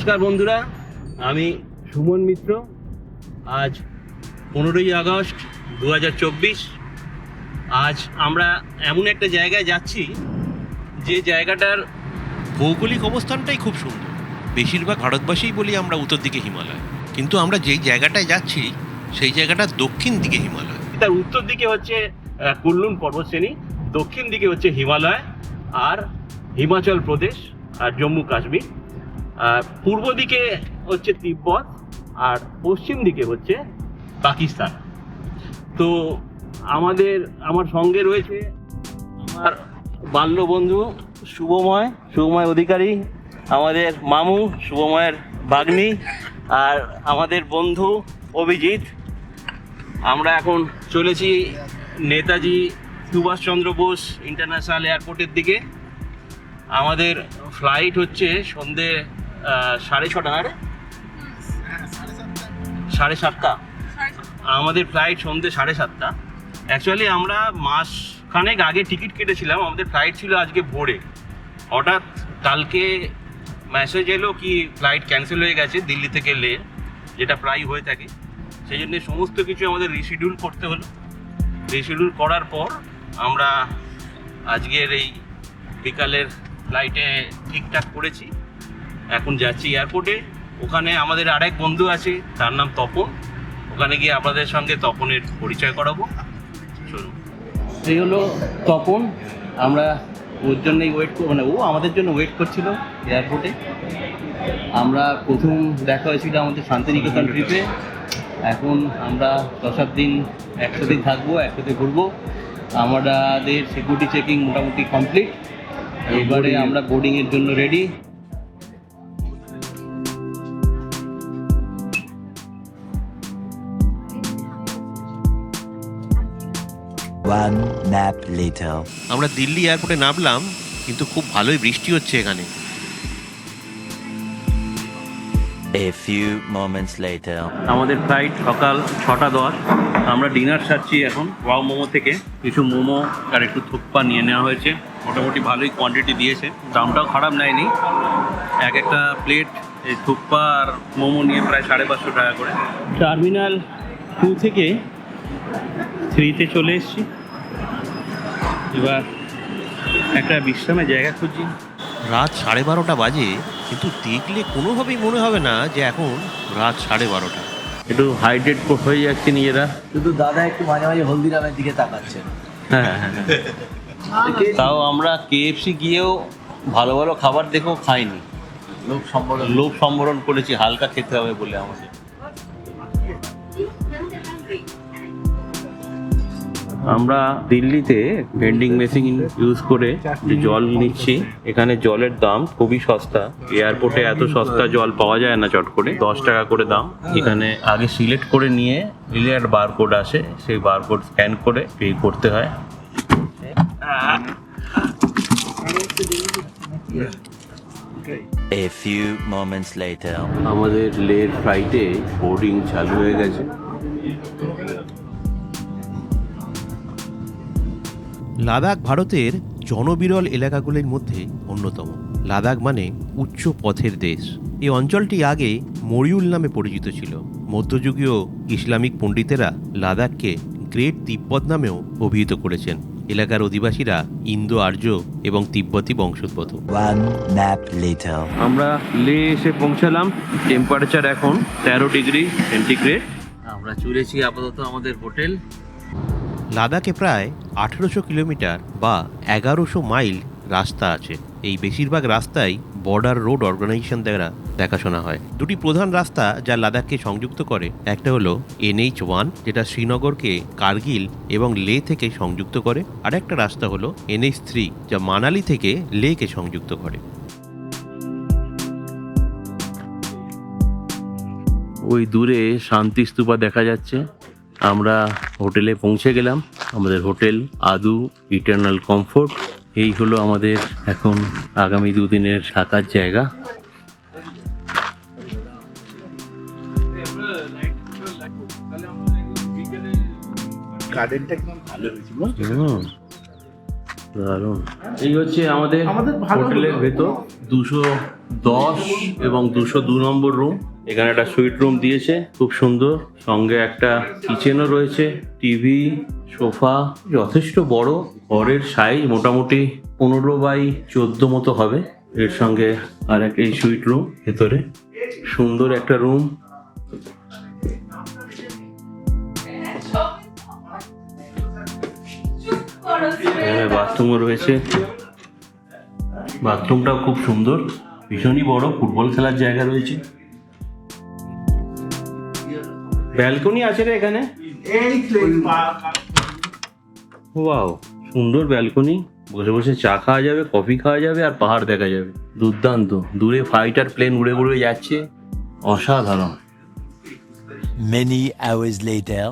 নমস্কার বন্ধুরা আমি সুমন মিত্র। আজ পনেরোই আগস্ট দু হাজার চব্বিশ। আজ আমরা এমন একটা জায়গায় যাচ্ছি যে জায়গাটার ভৌগোলিক অবস্থানটাই খুব সুন্দর। বেশিরভাগ ভারতবাসীই বলি আমরা উত্তর দিকে হিমালয়। কিন্তু আমরা যেই জায়গাটায় যাচ্ছি সেই জায়গাটা দক্ষিণ দিকে হিমালয়। তার উত্তর দিকে হচ্ছে আহ, কুল্লুন পর্বতশ্রেণী দক্ষিণ দিকে হচ্ছে হিমালয় আর হিমাচল প্রদেশ আর জম্মু কাশ্মীর। পূর্ব দিকে হচ্ছে তিব্বত আর পশ্চিম দিকে হচ্ছে পাকিস্তান। তো আমাদের, আমার সঙ্গে রয়েছে আমার বাল্য বন্ধু শুভময় শুভময় অধিকারী, আমাদের মামু শুভময়ের ভাগ্নি আর আমাদের বন্ধু অভিজিৎ। আমরা এখন চলেছি নেতাজি সুভাষচন্দ্র বোস ইন্টারন্যাশনাল এয়ারপোর্টের দিকে। আমাদের ফ্লাইট হচ্ছে সন্ধে সাড়ে ছটা না সাড়ে সাতটা। আমাদের ফ্লাইট সন্ধে সাড়ে সাতটা। অ্যাকচুয়ালি আমরা মাস খানেক আগে টিকিট কেটেছিলাম। আমাদের ফ্লাইট ছিল আজকে ভোরে। হঠাৎ কালকে মেসেজ এলো কি ফ্লাইট ক্যান্সেল হয়ে গেছে, দিল্লি থেকে লে, যেটা প্রায় হয়ে থাকে। সেই জন্য সমস্ত কিছু আমাদের রিশিডিউল করতে হলো। রিশিডিউল করার পর আমরা আজকের এই বিকালের ফ্লাইটে ঠিকঠাক করেছি। এখন যাচ্ছি এয়ারপোর্টে। ওখানে আমাদের আরেক বন্ধু আছে তার নাম তপন। ওখানে গিয়ে আপনাদের সঙ্গে তপনের পরিচয় করাবো। চলুন। এই হলো তপন। আমরা ওর জন্যই ওয়েট মানে ও আমাদের জন্য ওয়েট করছিল এয়ারপোর্টে। আমরা প্রথম দেখা হয়েছিল আমাদের শান্তিনিকেতন ট্রিপে এখন আমরা দশ সাত দিন একসাথেই থাকব একসাথে ঘুরবো। আমাদের সিকিউরিটি চেকিং মোটামুটি কমপ্লিট এবারে আমরা বোর্ডিংয়ের জন্য রেডি One nap later. আমরা দিল্লি এয়ারপোর্টে নামলাম কিন্তু খুব ভালোই বৃষ্টি হচ্ছে এখানে। A few moments later. আমাদের ফ্লাইট সকাল ছটা দশ। আমরা ডিনার সারছি এখন ওয়াও মোমো থেকে। কিছু মোমো আর একটু থুপ্পা নিয়ে নেওয়া হয়েছে। মোটামুটি ভালোই কোয়ান্টিটি দিয়েছে। দামটাও খারাপ নেয়নি। এক একটা প্লেট এই থুপ্পা আর মোমো নিয়ে প্রায় সাড়ে পাঁচশো টাকা করে। টার্মিনাল টু থেকে থ্রিতে চলে এসেছি। এবার একটা বিশ্রামের জায়গা খুঁজছি রাত সাড়ে বারোটা বাজে কিন্তু দেখলে কোনোভাবেই মনে হবে না যে এখন রাত সাড়ে বারোটা। একটু হাইড্রেট হয়ে যাচ্ছে নিজেরা। শুধু দাদা একটু মাঝে মাঝে হলদিরামের দিকে তাকাচ্ছেন। হ্যাঁ হ্যাঁ তাও আমরা কেএফসি গিয়েও ভালো ভালো খাবার দেখেও খাইনি। লোভ সম্বরণ। লোভ সম্বরণ করেছি হালকা খেতে হবে বলে আমাদের। আমরা দিল্লিতে ভেন্ডিং মেশিন ইউজ করে যে জল নিচ্ছি। এখানে জলের দাম খুবই সস্তা। এয়ারপোর্টে এত সস্তা জল পাওয়া যায় না চট করে। দশ টাকা করে দাম। এখানে আগে সিলেক্ট করে নিয়ে নিলে একটা বারকোড আসে। সেই বারকোড স্ক্যান করে পে করতে হয়। A few moments later. আমাদের লের ফ্লাইটে বোর্ডিং চালু হয়ে গেছে। লাদাখ ভারতের জনবিরল এলাকাগুলির মধ্যে অন্যতম। লাদাখ মানে উচ্চ পথের দেশ। এই অঞ্চলটি আগে মরিউল নামে পরিচিত ছিল। মধ্যযুগীয় ইসলামিক পণ্ডিতেরা লাদাখকে গ্রেট তিব্বত নামেও অভিহিত করেছেন। এলাকার অধিবাসীরা ইন্দো আর্য এবং তিব্বতী বংশোদ্ভূত. আমরা লে এসে পৌঁছালাম। টেম্পারেচার এখন তেরো ডিগ্রি সেন্টিগ্রেড। আমরা চলেছি আপাতত আমাদের হোটেল। লাদাখে প্রায় আঠেরোশো কিলোমিটার বা এগারোশো মাইল রাস্তা আছে। এই বেশিরভাগ রাস্তাই বর্ডার রোড অর্গানাইজেশন দ্বারা দেখাশোনা হয়। দুটি প্রধান রাস্তা যা লাদাখকে সংযুক্ত করে, একটা হলো এনএইচ ওয়ান, যেটা শ্রীনগরকে কার্গিল এবং লে থেকে সংযুক্ত করে, আর একটা রাস্তা হলো এনএইচ থ্রি, যা মানালি থেকে লেকে সংযুক্ত করে। ওই দূরে শান্তি স্তূপা দেখা যাচ্ছে। আমরা হোটেলে পৌঁছে গেলাম। আমাদের হোটেল আদু ইটার্নাল কমফোর্ট। এই হলো আমাদের এখন আগামী দুদিনের থাকার জায়গা। হুম, দারুণ। এই হচ্ছে আমাদের হোটেলের ভেতর। দুশো দশ এবং দুশো দু নম্বর রুম এখানে একটা সুইট রুম দিয়েছে খুব সুন্দর। সঙ্গে একটা কিচেনও রয়েছে টিভি সোফা যথেষ্ট বড়। ঘরের সাইজ মোটামুটি পনেরো বাই চোদ্দ মতো হবে। এর সঙ্গে আর এক এই সুইট রুম ভেতরে। সুন্দর একটা রুম বাথরুমও রয়েছে। বাথরুমটাও খুব সুন্দর ভীষণই বড় ফুটবল খেলার জায়গা রয়েছে। ব্যালকনি আছে রে এখানে? ওয়াও সুন্দর ব্যালকনি। বসে বসে চা খাওয়া যাবে কফি খাওয়া যাবে আর পাহাড় দেখা যাবে। দুর্দান্ত দূরে ফাইটার প্লেন উড়ে উড়ে যাচ্ছে। অসাধারণ। Many hours later.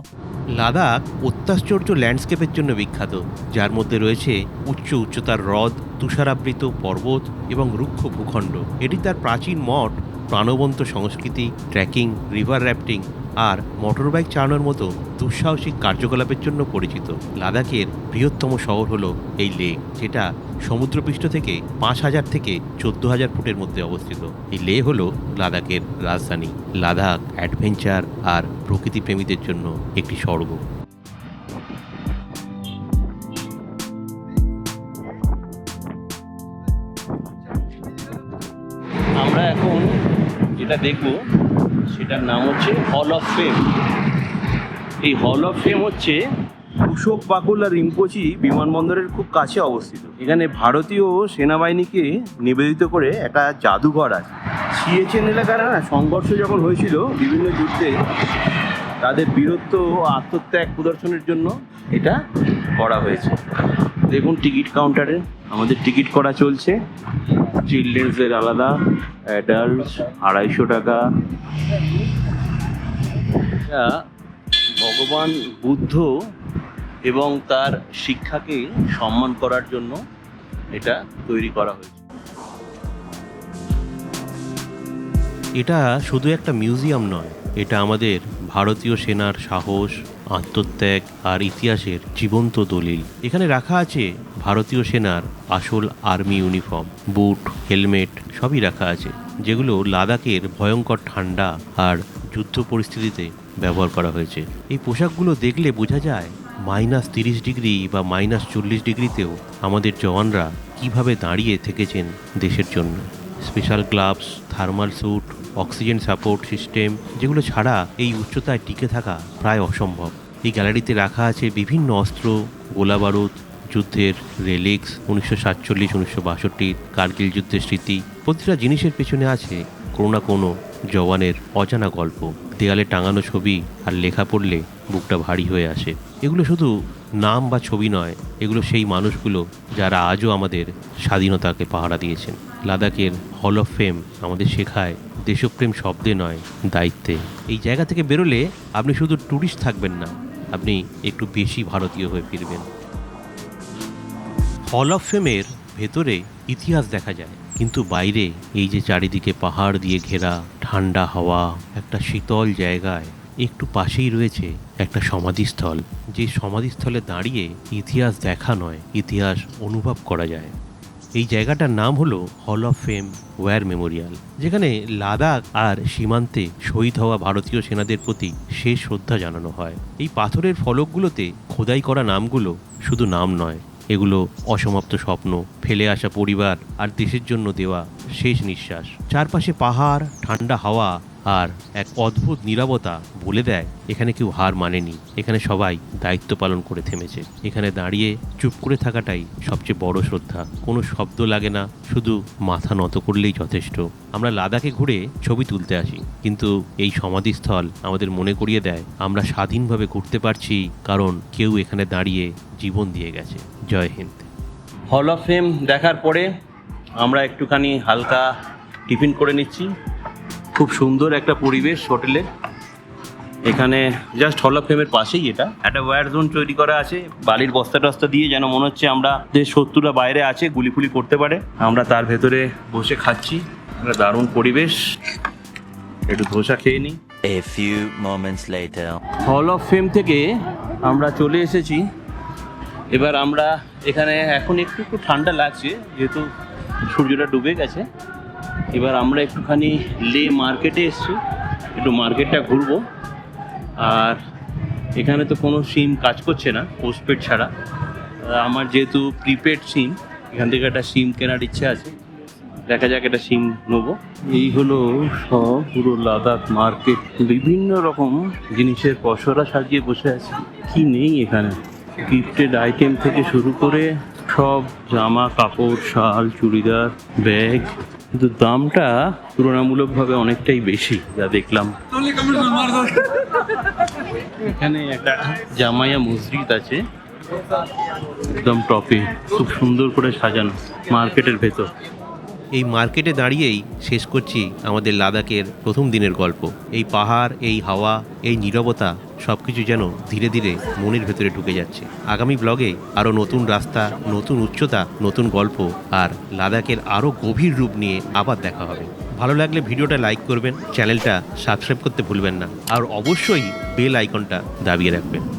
লাদাখ অত্যাশ্চর্য ল্যান্ডস্কেপের জন্য বিখ্যাত, যার মধ্যে রয়েছে উচ্চ উচ্চতার হ্রদ, তুষারাবৃত পর্বত এবং রুক্ষ ভূখণ্ড এটি তার প্রাচীন মঠ প্রাণবন্ত সংস্কৃতি ট্রেকিং রিভার র্যাফটিং আর মোটরবাইক চালানোর মতো দুঃসাহসিক কার্যকলাপের জন্য পরিচিত। লাদাখের বৃহত্তম শহর হলো এই লেক, যেটা সমুদ্রপৃষ্ঠ থেকে পাঁচ হাজার থেকে চোদ্দ হাজার ফুটের মধ্যে অবস্থিত। এই লে হলো লাদাখের রাজধানী। লাদাখ অ্যাডভেঞ্চার আর প্রকৃতি প্রেমীদের জন্য একটি স্বর্গ। দেখব, সেটার নাম হচ্ছে হল অফ ফেম এই হল অফ ফেম হচ্ছে কুশোক বাকুল আর রিম্পোচি বিমানবন্দরের খুব কাছে অবস্থিত। এখানে ভারতীয় সেনাবাহিনীকে নিবেদিত করে একটা জাদুঘর আছে। সিএচএন এলাকার না সংঘর্ষ যখন হয়েছিল, বিভিন্ন যুদ্ধে তাদের বীরত্ব ও আত্মত্যাগ প্রদর্শনের জন্য এটা করা হয়েছে। দেখুন টিকিট কাউন্টারে, আমাদের টিকিট করা চলছে। চিলড্রেন্সদের আলাদা অ্যাডাল্টস আড়াইশো টাকা। ভগবান বুদ্ধ এবং তার শিক্ষাকে সম্মান করার জন্য এটা তৈরি করা হয়েছে। এটা শুধু একটা মিউজিয়াম নয়, এটা আমাদের ভারতীয় সেনার সাহস আত্মত্যাগ আর ইতিহাসের জীবন্ত দলিল। এখানে রাখা আছে ভারতীয় সেনার আসল আর্মি ইউনিফর্ম, বুট, হেলমেট, সবই রাখা আছে, যেগুলো লাদাখের ভয়ঙ্কর ঠান্ডা আর যুদ্ধ পরিস্থিতিতে ব্যবহার করা হয়েছে। এই পোশাকগুলো দেখলে বোঝা যায় মাইনাস তিরিশ ডিগ্রি বা মাইনাস চল্লিশ ডিগ্রিতেও আমাদের জওয়ানরা কীভাবে দাঁড়িয়ে থেকেছেন দেশের জন্য। Special gloves, thermal suit, oxygen support system, যেগুলো ছাড়া এই উচ্চতায় টিকে থাকা প্রায় অসম্ভব। এই গ্যালারিতে রাখা আছে বিভিন্ন অস্ত্র গোলা বারুদ যুদ্ধের রেলিক্স উনিশশো সাতচল্লিশ, উনিশশো বাষট্টির কার্গিল যুদ্ধের স্মৃতি। প্রতিটা জিনিসের পেছনে আছে কোনো না কোনো জওয়ানের অজানা গল্প। দেয়ালে টাঙানো ছবি আর লেখা পড়লে বুকটা ভারী হয়ে আসে। এগুলো শুধু নাম বা ছবি নয়, এগুলো সেই মানুষগুলো যারা আজও আমাদের স্বাধীনতাকে পাহারা দিয়েছেন। লাদাখের হল অফ ফেম আমাদের শেখায়, দেশপ্রেম শব্দে নয়, দায়িত্বে। এই জায়গা থেকে বেরোলে আপনি শুধু ট্যুরিস্ট থাকবেন না আপনি একটু বেশি ভারতীয় হয়ে ফিরবেন। হল অফ ফেমের ভেতরে ইতিহাস দেখা যায়, কিন্তু বাইরে এই যে চারিদিকে পাহাড় দিয়ে ঘেরা, ঠান্ডা হাওয়া, একটা শীতল জায়গায় একটু পাশেই রয়েছে একটা সমাধিস্থল। যে সমাধিস্থলে দাঁড়িয়ে ইতিহাস দেখা নয়, ইতিহাস অনুভব করা যায়। এই জায়গাটার নাম হলো হল অফ ফেম ওয়ার মেমোরিয়াল যেখানে লাদাখ আর সীমান্তে শহীদ হওয়া ভারতীয় সেনাদের প্রতি শেষ শ্রদ্ধা জানানো হয়। এই পাথরের ফলকগুলোতে খোদাই করা নামগুলো শুধু নাম নয়, এগুলো অসমাপ্ত স্বপ্ন, ফেলে আসা পরিবার আর দেশের জন্য দেওয়া শেষ নিঃশ্বাস। চারপাশে পাহাড়, ঠান্ডা হাওয়া আর এক অদ্ভুত নীরবতা বলে দেয়, এখানে কেউ হার মানেনি। এখানে সবাই দায়িত্ব পালন করে থেমেছে। এখানে দাঁড়িয়ে চুপ করে থাকাটাই সবচেয়ে বড় শ্রদ্ধা। কোনো শব্দ লাগে না, শুধু মাথা নত করলেই যথেষ্ট। আমরা লাদাখে ঘুরে ছবি তুলতে আসি, কিন্তু এই সমাধিস্থল আমাদের মনে করিয়ে দেয়, আমরা স্বাধীনভাবে ঘুরতে পারছি, কারণ কেউ এখানে দাঁড়িয়ে জীবন দিয়ে গেছে। জয় হিন্দ। হল অফ ফেম দেখার পরে আমরা একটুখানি হালকা টিফিন করে নিচ্ছি। খুব সুন্দর একটা পরিবেশ হোটেলে। এখানে জাস্ট হল অফ ফেমের পাশেই এটা। একটা ওয়্যার জোন তৈরি করা আছে। বালির বস্তা টস্তা দিয়ে যেন মনে হচ্ছে আমরা যে শত্রুরা বাইরে আছে গুলি ফুলি করতে পারে। আমরা তার ভেতরে বসে খাচ্ছি। একটা দারুণ পরিবেশ। একটু ধোসা খেয়ে নিই। A few moments later. Hall of fame থেকে আমরা চলে এসেছি। এবার আমরা এখানে এখন একটু একটু ঠান্ডা লাগছে যেহেতু সূর্যটা ডুবে গেছে। এবার আমরা একটুখানি লে মার্কেটে এসেছি। একটু মার্কেটটা ঘুরবো। আর এখানে তো কোনো সিম কাজ করছে না পোস্টপেড ছাড়া। আমার যেহেতু প্রিপেড সিম, এখান থেকে একটা সিম কেনার ইচ্ছে আছে। দেখা যাক একটা সিম নেব। এই হলো সব পুরো লাদাখ মার্কেট। বিভিন্ন রকম জিনিসের পসরা সাজিয়ে বসে আছে। কি নেই এখানে? গিফটেড আইটেম থেকে শুরু করে সব জামা কাপড়, শাল, চুড়িদার ব্যাগ কিন্তু দামটা তুলনামূলকভাবে অনেকটাই বেশি, যা দেখলাম। এখানে একটা জামাইয়া মসজিদ আছে, একদম টপে, খুব সুন্দর করে সাজানো মার্কেটের ভেতর। এই মার্কেটে দাঁড়িয়েই শেষ করছি আমাদের লাদাখের প্রথম দিনের গল্প। এই পাহাড়, এই হাওয়া, এই নীরবতা সব কিছু যেন ধীরে ধীরে মনের ভেতরে ঢুকে যাচ্ছে। আগামী ব্লগে আরও নতুন রাস্তা, নতুন উচ্চতা, নতুন গল্প আর লাদাখের আরও গভীর রূপ নিয়ে আবার দেখা হবে। ভালো লাগলে ভিডিওটা লাইক করবেন চ্যানেলটা সাবস্ক্রাইব করতে ভুলবেন না। আর অবশ্যই বেল আইকনটা দাবিয়ে রাখবেন।